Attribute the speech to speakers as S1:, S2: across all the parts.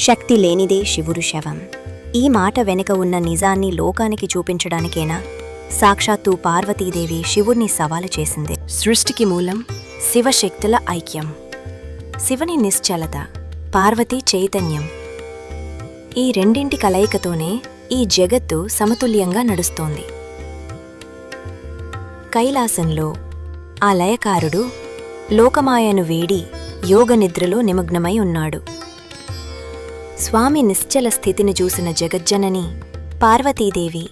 S1: శక్తి లేనిదే శివుడు శవం. ఈ మాట వెనుక ఉన్న నిజాన్ని లోకానికి చూపించడానికేనా? సాక్షాత్తు పార్వతీదేవి శివుణ్ణి సవాలు చేసింది. సృష్టికి మూలం శివశక్తుల ఐక్యం. శివుని నిశ్చలత పార్వతీ చైతన్యం. ఈ రెండింటి కలయికతోనే ఈ జగత్తు సమతుల్యంగా నడుస్తోంది. కైలాసంలో ఆ లయకారుడు లోకమాయను వీడి యోగనిద్రలో నిమగ్నమై ఉన్నాడు. స్వామి నిశ్చల స్థితిని చూసిన జగజ్జనని పార్వతీదేవి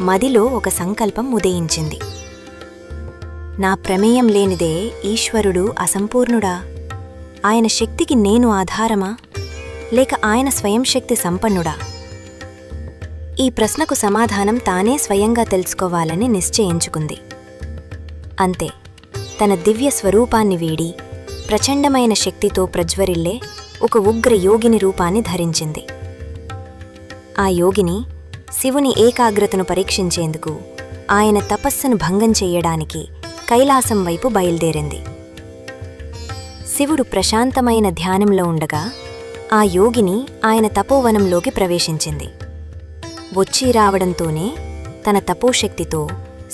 S1: మదిలో ఒక సంకల్పం ఉదయించింది. నా ప్రమేయం లేనిదే ఈశ్వరుడు అసంపూర్ణుడా? ఆయన శక్తికి నేను ఆధారమా? లేక ఆయన స్వయం శక్తి సంపన్నుడా? ఈ ప్రశ్నకు సమాధానం తానే స్వయంగా తెలుసుకోవాలని నిశ్చయించుకుంది. అంతే తన దివ్య స్వరూపాన్ని వీడి ప్రచండమైన శక్తితో ప్రజ్వరిల్లే ఒక ఉగ్ర యోగిని రూపాన్ని ధరించింది. ఆ యోగిని శివుని ఏకాగ్రతను పరీక్షించేందుకు ఆయన తపస్సును భంగం చేయడానికి కైలాసం వైపు బయలుదేరింది. శివుడు ప్రశాంతమైన ధ్యానంలో ఉండగా ఆ యోగిని ఆయన తపోవనంలోకి ప్రవేశించింది. వచ్చి రావడంతోనే తన తపోశక్తితో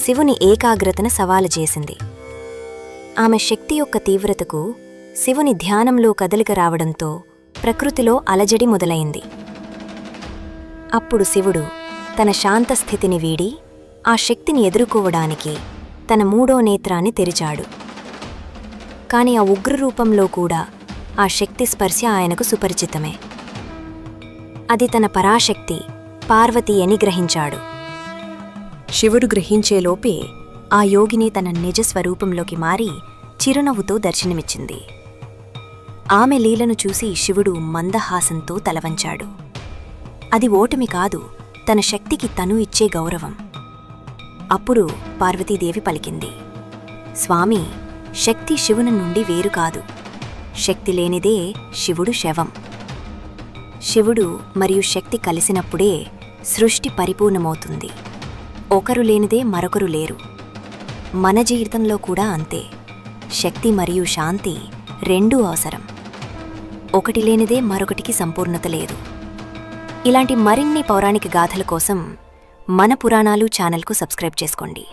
S1: శివుని ఏకాగ్రతను సవాలు చేసింది. ఆమె శక్తి యొక్క తీవ్రతకు శివుని ధ్యానంలో కదలిక రావడంతో ప్రకృతిలో అలజడి మొదలైంది. అప్పుడు శివుడు తన శాంత స్థితిని వీడి ఆ శక్తిని ఎదుర్కోవడానికి తన మూడో నేత్రాన్ని తెరిచాడు. కాని ఆ ఉగ్రరూపంలో కూడా ఆ శక్తి స్పర్శ ఆయనకు సుపరిచితమే. అది తన పరాశక్తి పార్వతి అని గ్రహించాడు. శివుడు గ్రహించేలోపే ఆ యోగిని తన నిజ స్వరూపంలోకి మారి చిరునవ్వుతో దర్శనమిచ్చింది. ఆమె లీలను చూసి శివుడు మందహాసంతో తలవంచాడు. అది ఓటమి కాదు తన శక్తికి తను ఇచ్చే గౌరవం. అప్పుడు పార్వతీదేవి పలికింది. స్వామి శక్తి శివుని నుండి వేరు కాదు. శక్తి లేనిదే శివుడు శవం. శివుడు మరియు శక్తి కలిసినప్పుడే సృష్టి పరిపూర్ణమవుతుంది. ఒకరు లేనిదే మరొకరు లేరు. మన జీవితంలో కూడా అంతే. శక్తి మరియు శాంతి రెండూ అవసరం. ఒకటి లేనిదే మరొకటికి సంపూర్ణత లేదు. ఇలాంటి మరిన్ని పౌరాణిక గాథల కోసం మన పురాణాలు ఛానల్కు సబ్స్క్రైబ్ చేసుకోండి.